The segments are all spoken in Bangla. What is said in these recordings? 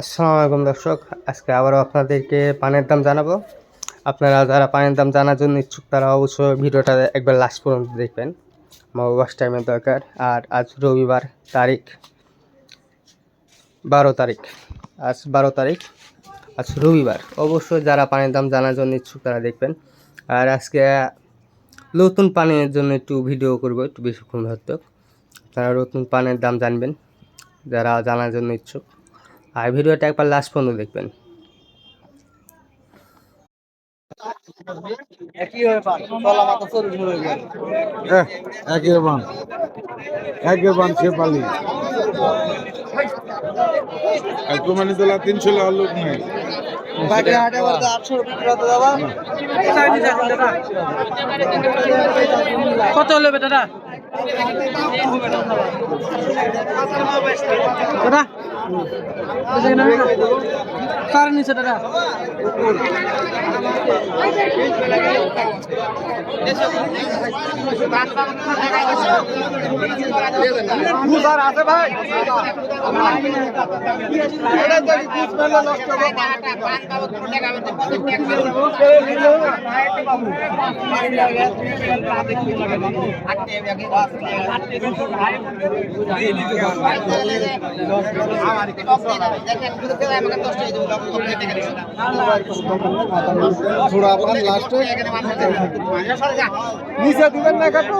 আসসালামু আলাইকুম দর্শক, আজকে আবারও আপনাদেরকে পানের দাম জানাব। আপনারা যারা পানের দাম জানার জন্য ইচ্ছুক, তারা অবশ্যই ভিডিওটা একবার লাস্ট পর্যন্ত দেখবেন। আমার ওয়াশ টাইমের দরকার। আর আজ রবিবার তারিখ, বারো তারিখ। আজ বারো তারিখ, আজ রবিবার। অবশ্যই যারা পানের দাম জানার জন্য ইচ্ছুক, তারা দেখবেন। আর আজকে নতুন পানের জন্য একটু ভিডিও করব, একটু বেশিক্ষণ ধরতে। আপনারা নতুন পানের দাম জানবেন, যারা জানার জন্য ইচ্ছুক। আর ভিডিওটা একবার লাস্ট পর্যন্ত দেখবেন। একের বান। একের বান সে পালি। আর কুমানি তোলা তিনশো লাখ লোক নাই। কত হলো বেটাটা দাদা? কার নিচে দাদা আছে ভাই থোড়া আপনার লাস্টে নিচে দিবেন না কাটু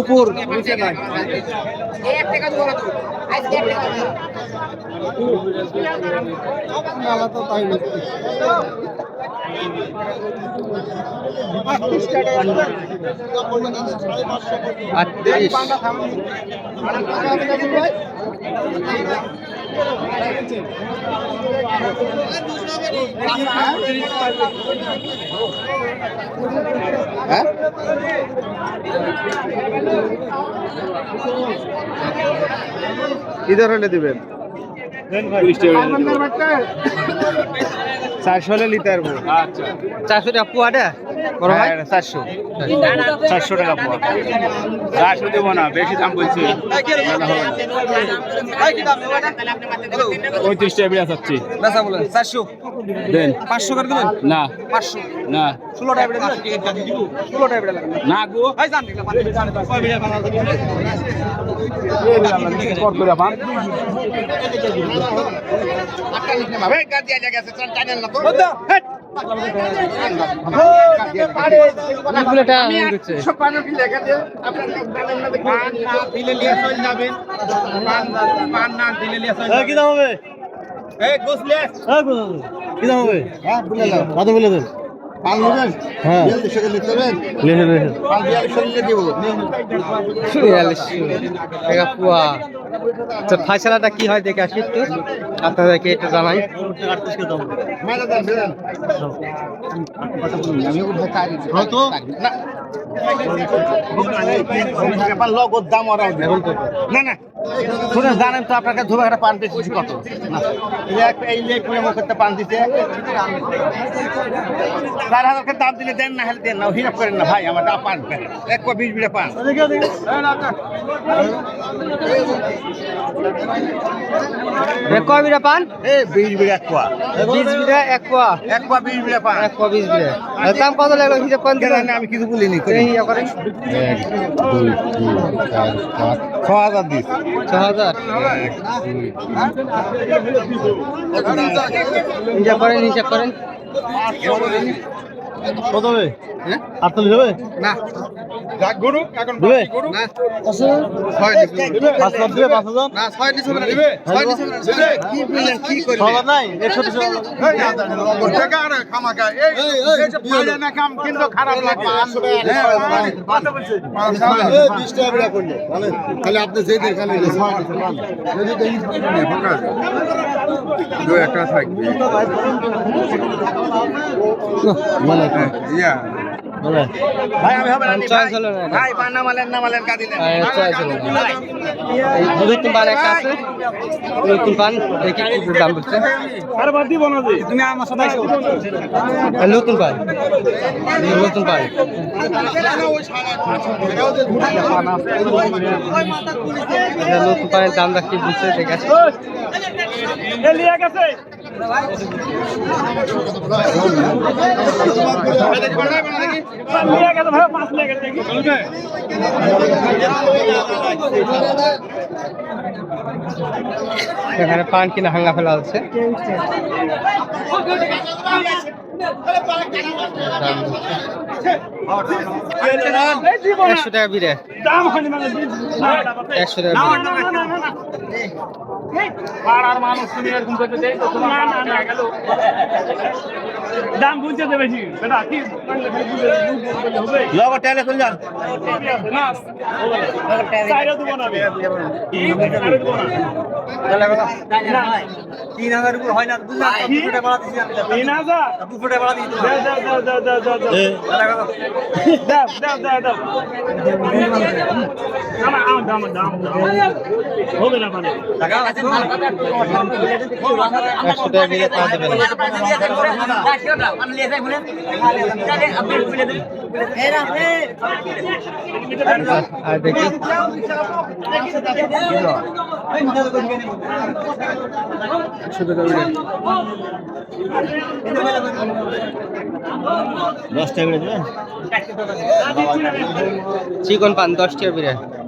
উপর। নিচে নাই তো তাই আটত্রিশ হ্যাঁ কি ধরনের দিবেন? চারশো হলে নিতে পারব চারশো টাকা পুয়াটা বড় ভাই? হ্যাঁ, চারশো। চারশো টাকা পাওয়া চারশো দেবো না বেশি দাম বলছি। পঁয়ত্রিশ টাকা বিড়া চাচ্ছি। চারশো? দেন। পাঁচশো করে দেবেন? না। পাঁচশো। না। ষোলো টাকা ষোলো টাকা না গো। কত করে পান অনেকগুলোটা দিচ্ছে কি দাম হবে? কি দাম হবে? কত বলে দেন। হ্যাঁ। লিখে লিখে টাকা পুয়া। আচ্ছা ফাইসালাটা কি হয় দেখে আসি একটু। আপনাদেরকে এটা জানাই। না না। শুনে জানেন তো আপনাকে ধুবে একটা পান দিচ্ছি কত? না। এই যে কুড়ি মুখের পান দিতে চার হাজার করে দাম দিলে দেন না হলে দেন না। হিসাব করেন না ভাই আমার পান এক বিশ বিড়ে পান। কয় বিঘা পান? বিশ বিড়ে এক কোয়া বিশ বিঘা এক পোয়া? এক কোয়া বিশ বিড়ে পান। এক পোয়া বিশ বিঘা। দাম কত লাগল? হিসাব করেন আমি কিছু বলিনি করেন। ছ হাজার দিস। ছ হাজার। হিসাব করেন হিসাব করেন। কত হবে? আটচল্লিশ হবে? না। দেবে না পাঁচ লাখ দিবে পাঁচ হাজার না ছয় নিচে না দিবে ছয় নিচে হবে কি বললেন কি ছ হাজার নাই একষট্টি ছ খারাপ লাগে খালি আপনি যেই দেন খালি মানে ভাই। হলো না ভাই পান পান একটা আছে। নতুন পান দেখি কি দাম বলছে। তুমি আমার সাথে আসো। নতুন পান নতুন পান নতুন পানের দামটা কি বুঝছে দেখে। আসি। এখানে পান কিনা হাঙ্গা ফেলা হচ্ছে। একশো টাকা বিরে একশো টাকা দাম বুঝতে দেবে বেশি। বেটা কি লগো টেলে চলে যান না চাইরে দেবো না তিন হাজার উপর হয় না? তিন হাজার? বাড়া দিতে দাও, দাও, দাও, দাও, দাও, দাও, দাও। দাও, দাও, দাও, দাও। আমার, আমার দাম, দাম, দাম। হবে না একশো টাকা বিরে পা দেবে না আর দেখি একশো টাকা বিরে দশ টাকা করে দেবেন চিকন পান দশ টাকা বিরে কি একশো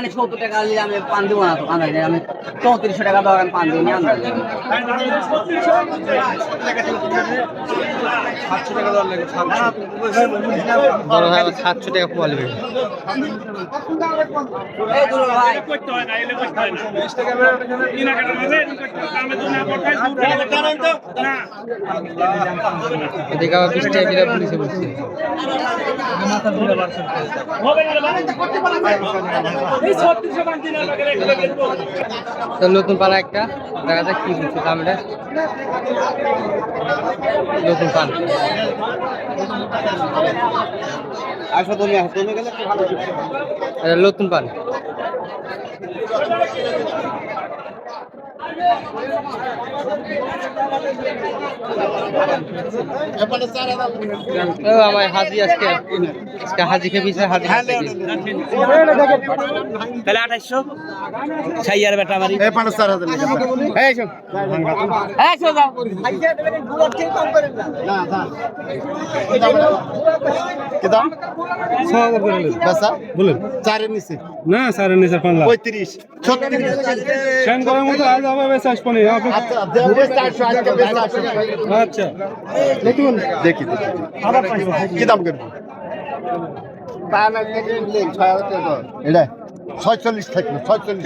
পানি সত্তর টাকা নিলে আমি পান দেবো না তো আন্দাজ আমি চৌত্রিশশো টাকা দেওয়ার আমি পান দিই নি আন্দাজ বড় ভাই। সাতশো টাকা পোয়া নেবে হয় হয় মানে হয়। এদিকে আবার বিশ টাকা পুলিশে বলছে হবে না। নতুন পানা একটা দেখা যাক কি বলছে দামটা। নতুন পান আসো তুমি আসো তুমি গেলে একটু ভালো এটা নতুন পান আমার হাজি আজকে। আজকে হাজি খেপিছে হাজি খেতে গেছে। তাহলে আঠাইশো ছাইয়ার বেটা মারি এই পাঁচ চার হাজার লেগে এই শোন। এই চলে যাও। কি দাম? বেচা? বলেন। চারের নিচে। না স্যার নিচে পানলা পঁয়ত্রিশ ছত্রিশ। সেন মতো আজ হবে বেশ আসবনি আচ্ছা চারশো আচ্ছা। দেখি দেখি। কি দাম করবি? এটা? ছয়চল্লিশ থাকবে ছয়চল্লিশ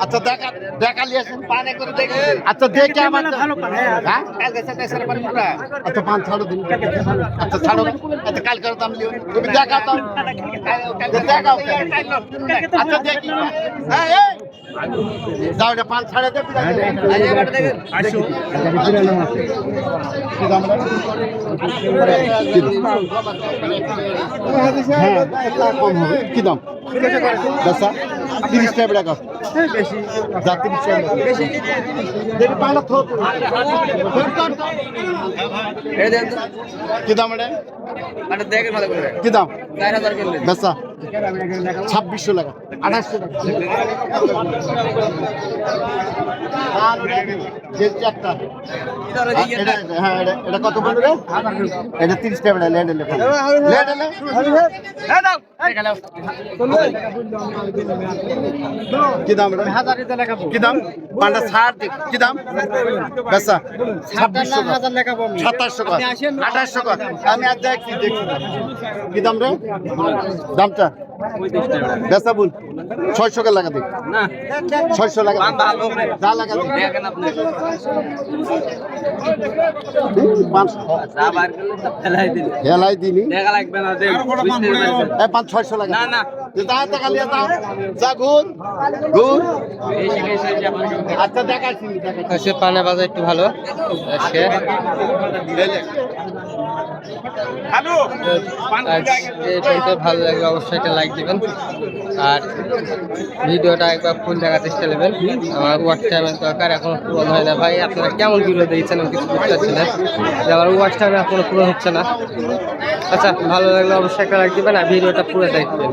আচ্ছা দেখা দেখা লিয়েছেন পানে করে দেখে। আচ্ছা দেখে আমার হ্যাঁ? আচ্ছা পান ছাড়ো দিন। আচ্ছা ছাড়ো। আচ্ছা কালকের দাম লিও তুমি দেখাও দাম দেখাও। আচ্ছা দেখি। হ্যাঁ যাও এটা পান ছাড়ে দে আসো কি দাম রে? কি দাম? হ্যাঁ। কম হবে কি দাম? বেচা? তিরিশ টাকা টাকা যা তিরিশ টাকা বেশি। থো কি দাম এটা? কি দাম? চার হাজার বেচা? ছাব্বিশশো টাকা, আঠাশশো টাকা। এটা কি দাম কি দাম? ছাব্বিশশো আমি আর দেখছি রে? দামটা? বেসা বল ছয়শো কে লাগা দেখ ছয়শো লাগা। যা লাগা দে হেলাই দিনি পাঁচ। ছয়শো লাগা না, না। যা বাজার একটু ভালো পর্যন্ত ভালো লাগলে অবশ্যই একটা লাইক দিবেন আর ভিডিওটা একবার ফুল দেখার চেষ্টা নেবেন আমার ওয়াচ টাইমের দরকার এখনও পূরণ হয় না ভাই আপনারা কেমন ভিডিও দিয়েছেন আমি কিছু বুঝতে পারছি না আমার ওয়াচ এখনও পূরণ হচ্ছে না আচ্ছা ভালো লাগলে অবশ্যই একটা লাইক দিবেন আর ভিডিওটা পুরো দেখবেন।